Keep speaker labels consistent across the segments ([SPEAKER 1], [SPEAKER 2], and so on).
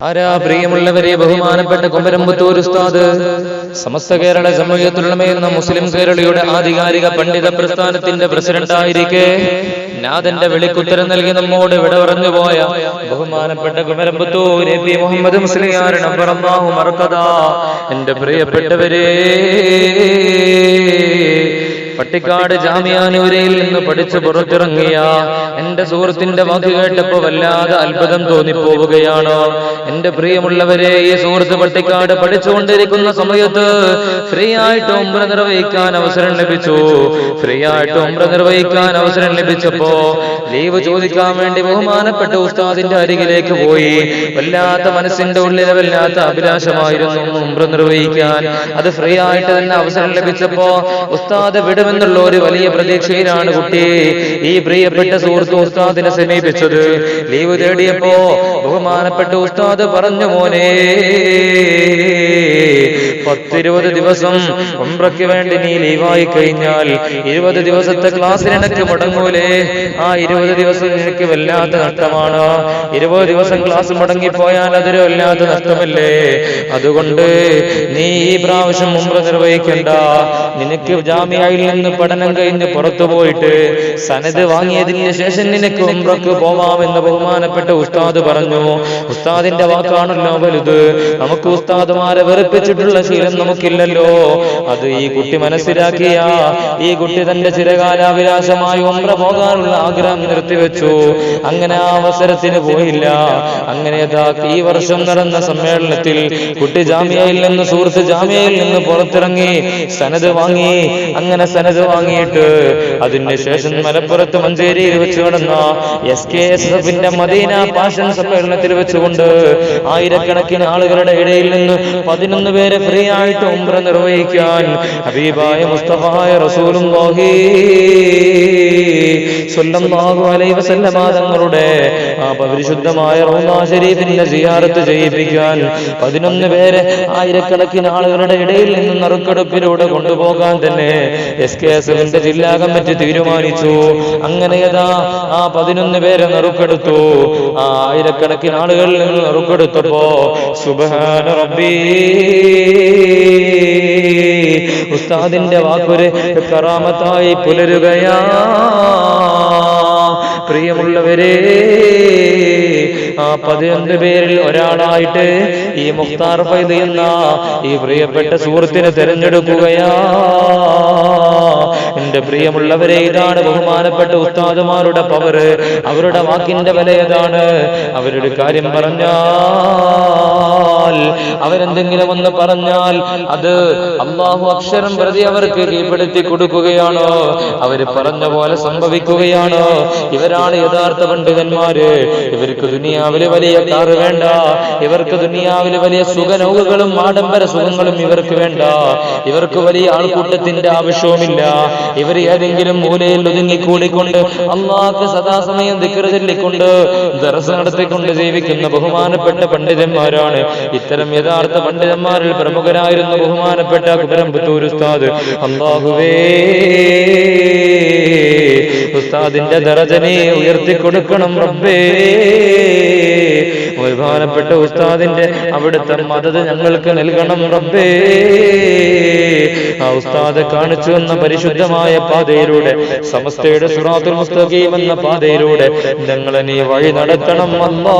[SPEAKER 1] ആരാ പ്രിയമുള്ളവരെ ബഹുമാനപ്പെട്ട കൊമ്പരമ്പത്തൂർ ഉസ്താദ്? സമസ്ത കേരള ജമയത്തുള്ളമയെന്ന മുസ്ലിം കേരളയുടെ ആധികാരിക പണ്ഡിത പ്രസ്ഥാനത്തിന്റെ പ്രസിഡന്റ് ആയിരിക്കെ നാഥന്റെ വിളിക്കുത്തരം നൽകി നമ്മോട് വിട പറഞ്ഞു പോയ ബഹുമാനപ്പെട്ട കുമരമ്പത്തൂർ എ പി മുഹമ്മദ് മറക്കത എന്റെ പ്രിയപ്പെട്ടവരെ പട്ടിക്കാട് ജാമ്യാനൂരയിൽ നിന്ന് പഠിച്ചു പുറത്തിറങ്ങിയ എന്റെ സുഹൃത്തിന്റെ വാക്ക് കേട്ടപ്പോ വല്ലാതെ അത്ഭുതം തോന്നിപ്പോവുകയാണ്. എന്റെ പ്രിയമുള്ളവരെ ഈ സുഹൃത്ത് പട്ടിക്കാട് പഠിച്ചുകൊണ്ടിരിക്കുന്ന സമയത്ത് ഫ്രീ ആയിട്ട് ഒമ്പ്ര നിർവഹിക്കാൻ അവസരം ലഭിച്ചു. ഫ്രീ ആയിട്ട് ഒമ്പ്ര നിർവഹിക്കാൻ അവസരം ലഭിച്ചപ്പോ ലീവ് ചോദിക്കാൻ വേണ്ടി ബഹുമാനപ്പെട്ട ഉസ്താദിന്റെ അരികിലേക്ക് പോയി. വല്ലാത്ത മനസ്സിന്റെ ഉള്ളിലെ വല്ലാത്ത അഭിലാഷമായിരുന്നു ഒമ്പ്ര നിർവഹിക്കാൻ. അത് ഫ്രീ ആയിട്ട് തന്നെ അവസരം ലഭിച്ചപ്പോ ഉസ്താദ് വിടുമെന്നുള്ള ഒരു വലിയ പ്രതീക്ഷയിലാണ് കുട്ടി. ഈ പ്രിയപ്പെട്ട സുഹൃത്ത് ഉസ്താദിനെ സമീപിച്ചത്. ലീവ് തേടിയപ്പോ ബഹുമാനപ്പെട്ട ഉസ്താദ് പറഞ്ഞു മോനെ പത്തിരുപത് ദിവസം ഉംറയ്ക്ക് വേണ്ടി നീ ലീവായി കഴിഞ്ഞാൽ ഇരുപത് ദിവസത്തെ ക്ലാസ്സിൽ എനിക്ക് മുടങ്ങൂലേ. ആ ഇരുപത് ദിവസം എനിക്ക് വല്ലാത്ത നഷ്ടമാണ്. ഇരുപത് ദിവസം ക്ലാസ് മുടങ്ങിപ്പോയാൽ അതൊരു വല്ലാത്ത നഷ്ടമല്ലേ? അതുകൊണ്ട് നീ ഈ പ്രാവശ്യം ഉംറ നിർവഹിക്കണ്ട. നിനക്ക് ജാമ്യയിൽ നിന്ന് പഠനം കഴിഞ്ഞ് പുറത്തു പോയിട്ട് സനത് വാങ്ങിയതിന് ശേഷം നിനക്ക് ഉംറക്ക് പോവാമെന്ന് ബഹുമാനപ്പെട്ട ഉസ്താദ് പറഞ്ഞു. ഉസ്താദിന്റെ വാക്കാണല്ലോ വലുത്. നമുക്ക് ഉസ്താദുമാരെ വെറുപ്പിച്ചിട്ടുള്ള ശീലം നമുക്കില്ലല്ലോ. അത് ഈ കുട്ടി മനസ്സിലാക്കിയ ഈ കുട്ടി തന്റെ ചിരകാലാഭിലാഷമായി ഒമ്പ്ര പോകാനുള്ള ആഗ്രഹം നിർത്തിവെച്ചു. അങ്ങനെ ആ അവസരത്തിന് പോയില്ല. അങ്ങനെ ഈ വർഷം നടന്ന സമ്മേളനത്തിൽ കുട്ടി ജാമ്യയിൽ നിന്ന് സുഹൃത്ത് ജാമ്യയിൽ നിന്ന് പുറത്തിറങ്ങി സനത് വാങ്ങി. അങ്ങനെ സനത് വാങ്ങിയിട്ട് അതിന്റെ ശേഷം മലപ്പുറത്ത് മഞ്ചേരിയിൽ വെച്ച് നടന്ന എസ് കെ എസ് എഫിന്റെ മദീന പാഷൻ സമ്മേളനത്തിൽ വെച്ചുകൊണ്ട് ആയിരക്കണക്കിന് ആളുകളുടെ ഇടയിൽ നിന്ന് പതിനൊന്ന് പേരെ ഫ്രീ ആയിട്ട് ഉംറ നിർവഹിക്കാൻ ഹബീബായ മുസ്തഫായ റസൂലും സ്വല്ലല്ലാഹു അലൈഹി വസല്ലമ തങ്ങളുടെ ആ പരിശുദ്ധമായ റോമാ ശരീഫിന്റെ സിയാറത്ത് ചെയ്യിപ്പിക്കാൻ പതിനൊന്ന് പേരെ ആയിരക്കണക്കിന് ആളുകളുടെ ഇടയിൽ നിന്ന് നറുക്കെടുപ്പിലൂടെ കൊണ്ടുപോകാൻ തന്നെ എസ് കെ എസ് എഫിന്റെ ജില്ലാ കമ്മിറ്റി തീരുമാനിച്ചു. അങ്ങനെ ഏതാ ആ പതിനൊന്ന് പേരെ നറുക്കെടുത്തു. ആ ആയിരക്കണക്കിന് ആളുകളിൽ നിന്ന് നറുക്കെടുത്തപ്പോ സുബാന റബ്ബീ ഉസ്താദിന്റെ വാക്കൊരു കറാമത്തായി പുലരുകയാ. പ്രിയമുള്ളവരെ ആ പതിനൊന്ന് പേരിൽ ഒരാളായിട്ട് ഈ മുഖ്താർ എന്ന ഈ പ്രിയപ്പെട്ട സുഹൃത്തിനെ തിരഞ്ഞെടുക്കുകയാ എന്റെ പ്രിയമുള്ളവരെ ഇതാണ് ബഹുമാനപ്പെട്ട ഉസ്താദുമാരുടെ പവർ അവരുടെ വാക്കിന്റെ വില ഏതാണ്? അവരുടെ കാര്യം പറഞ്ഞാൽ അവരെന്തെങ്കിലും ഒന്ന് പറഞ്ഞാൽ അത് അള്ളാഹു അക്ഷരം പ്രതി അവർക്ക് കീഴ്പ്പെടുത്തി കൊടുക്കുകയാണോ. അവർ പറഞ്ഞ പോലെ സംഭവിക്കുകയാണോ. ഇവരാണ് യഥാർത്ഥ പണ്ഡിതന്മാര്. ഇവർക്ക് ദുനിയാവിൽ വലിയ കാറ് വേണ്ട. ഇവർക്ക് ദുനിയാവിൽ വലിയ സുഖനൗകളും ആഡംബര സുഖങ്ങളും ഇവർക്ക് വേണ്ട. ഇവർക്ക് വലിയ ആൾക്കൂട്ടത്തിന്റെ ആവശ്യവുമില്ല. ഇവർ ഏതെങ്കിലും മൂലയിൽ ഒതുങ്ങിക്കൂടിക്കൊണ്ട് അള്ളാഹ് സദാസമയം ദിക്കറ് ചൊല്ലിക്കൊണ്ട് ദർശനം നടത്തിക്കൊണ്ട് ജീവിക്കുന്ന ബഹുമാനപ്പെട്ട പണ്ഡിതന്മാരാണ്. ഇത്തരം യഥാർത്ഥ പണ്ഡിതന്മാരിൽ പ്രമുഖരായിരുന്ന ബഹുമാനപ്പെട്ട കുമരമ്പത്തൂർ ഉസ്താദ്. അള്ളാഹുവേ ഉസ്താദിന്റെ ദറജനെ ഉയർത്തിക്കൊടുക്കണം റബ്ബേ. ബഹുമാനപ്പെട്ട ഉസ്താദിന്റെ അവിടുത്തെ മദത് ഞങ്ങൾക്ക് നൽകണം റബ്ബേ. ആ ഉസ്താദ് കാണിച്ചു എന്ന പരിശുദ്ധമായ പാതയിലൂടെ സമസ്തയുടെ സുറാത്തുൽ മുസ്തഖീം എന്ന പാതയിലൂടെ ഞങ്ങളെ നീ വഴി നടത്തണം അല്ലാ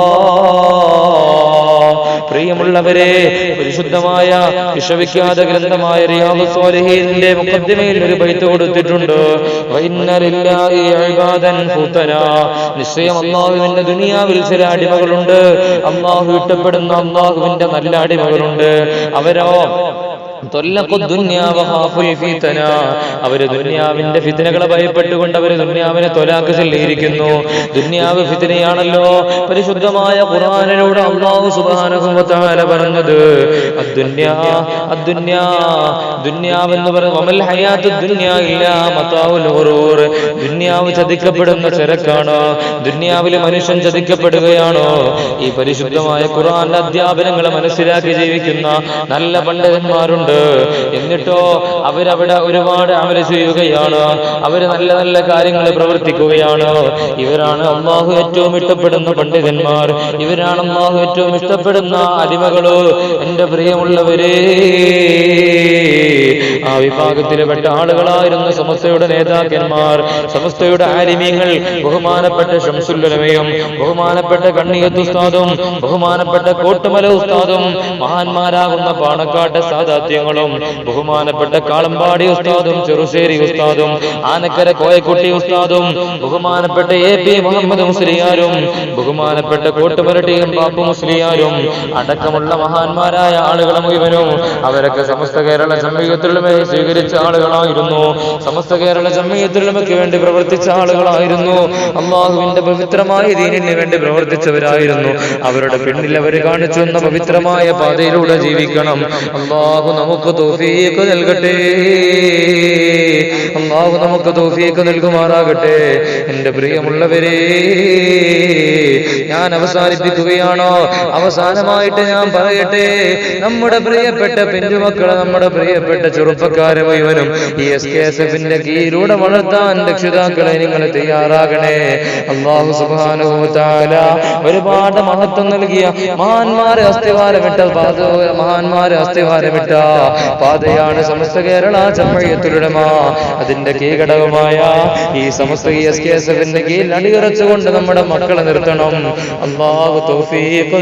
[SPEAKER 1] പ്രിയമുള്ളവരെ പരിശുദ്ധമായ വിശ്വവിഖ്യാത ഗ്രന്ഥമായ സ്വാലിഹീന്റെ മുഖദ്ദിമയിൽ ഒരു ബൈത്ത് കൊടുത്തിട്ടുണ്ട് നിശ്ചയം അള്ളാഹുവിന്റെ ദുനിയാവിൽ ചില അടിമകളുണ്ട്. അള്ളാഹു ഇഷ്ടപ്പെടുന്ന അള്ളാഹുവിന്റെ നല്ല അടിമകളുണ്ട്. അവരോ അവർ ദുന്യാവിന്റെ ഫിത്തനകളെ ഭയപ്പെട്ടുകൊണ്ട് അവർ ദുന്യാവിനെ തൊലാക്ക് ചൊല്ലിയിരിക്കുന്നു ദുന്യാവ് ഫിത്തനയാണല്ലോ പരിശുദ്ധമായ ഖുർആനിലൂടെ അള്ളാഹു തആല പറഞ്ഞത് ദുന്യാവെന്ന് ഗുറൂർ ദുന്യാവ് ചതിക്കപ്പെടുന്ന ചരക്കാണ്? ദുന്യാവിൽ മനുഷ്യൻ ചതിക്കപ്പെടുകയാണോ? ഈ പരിശുദ്ധമായ ഖുർആന്റെ അധ്യാപനങ്ങളെ മനസ്സിലാക്കി ജീവിക്കുന്ന നല്ല പണ്ഡിതന്മാരുണ്ട്. എന്നിട്ടോ അവരവിടെ ഒരുപാട് അമല ചെയ്യുകയാണ്. അവർ നല്ല നല്ല കാര്യങ്ങൾ പ്രവർത്തിക്കുകയാണ്. ഇവരാണ് അള്ളാഹു ഏറ്റവും ഇഷ്ടപ്പെടുന്ന പണ്ഡിതന്മാർ. ഇവരാണ് അള്ളാഹു ഏറ്റവും ഇഷ്ടപ്പെടുന്ന അടിമകൾ. എന്റെ പ്രിയമുള്ളവരേ. ആ വിഭാഗത്തിൽപ്പെട്ട ആളുകളായിരുന്നു സമസ്തയുടെ നേതാക്കന്മാർ. സമസ്തയുടെ ആലിമീങ്ങൾ ബഹുമാനപ്പെട്ട ഷംസുല്ലമയും ബഹുമാനപ്പെട്ട കണ്ണിയത്ത് ഉസ്താദും ബഹുമാനപ്പെട്ട കോട്ടുമല ഉസ്താദും മഹാന്മാരാകുന്ന പാണക്കാട്ടെ സാദാത്യങ്ങളും ബഹുമാനപ്പെട്ട കാളമ്പാടി ഉസ്താദും ചെറുശ്ശേരി ഉസ്താദും ആനക്കര കോയക്കുട്ടി ഉസ്താദും ബഹുമാനപ്പെട്ട എ പി മുഹമ്മദ് മുസ്ലിയാരും ബഹുമാനപ്പെട്ട കോട്ടുമല ടി എം ബാപ്പു മുസ്ലിയാരും അടക്കമുള്ള മഹാന്മാരായ ആളുകളെ മുഴുവനും അവരൊക്കെ സമസ്ത കേരള ജമ്മിയത്തിലുമേ സ്വീകരിച്ച ആളുകളായിരുന്നു. സമസ്ത കേരള ജമ്മിയത്തിലുമയ്ക്ക് വേണ്ടി പ്രവർത്തിച്ച ആളുകളായിരുന്നു. അള്ളാഹുവിന്റെ പവിത്രമായ ദീനിന് വേണ്ടി പ്രവർത്തിച്ചവരായിരുന്നു. അവരുടെ പിന്നിൽ അവർ കാണിച്ചു എന്ന പവിത്രമായ പാതയിലൂടെ ജീവിക്കണം. അള്ളാഹു നമുക്ക് തോഫീക്ക് നൽകട്ടെ. അള്ളാഹു നമുക്ക് തോഫീക്ക് നൽകുമാറാകട്ടെ. എന്റെ പ്രിയമുള്ളവരെ ഞാൻ അവസാനിപ്പിക്കുകയാണോ? അവസാനമായിട്ട് ഞാൻ പറയട്ടെ. നമ്മുടെ പ്രിയപ്പെട്ട പെരുമക്കളെ നമ്മുടെ പ്രിയപ്പെട്ട ചെറുപ്പക്കാരെ മുഴുവനും ഈ എസ് കെ എസ് എഫിന്റെ കീഴിലൂടെ വളർത്താൻ രക്ഷിതാക്കളെ നിങ്ങൾ തയ്യാറാകണേ. അള്ളാഹു സുബാനുഭൂത്താല ഒരുപാട് മഹത്വം നൽകിയ മഹാന്മാരെ അസ്ഥിവാരമിട്ട പാത മഹാന്മാരെ അസ്ഥിവാരമിട്ട പാതയാണ് സമസ്ത കേരള ചമ്മയത്തുലമ അതിന്റെ കീഘടകമായ ഈ സമസ്ത എസ് കെ എസ് എഫിന്റെ കീഴിൽ അണിയറച്ചുകൊണ്ട് നമ്മുടെ മക്കളെ നിർത്തണം. അള്ളാഹു തൗഫീഖ്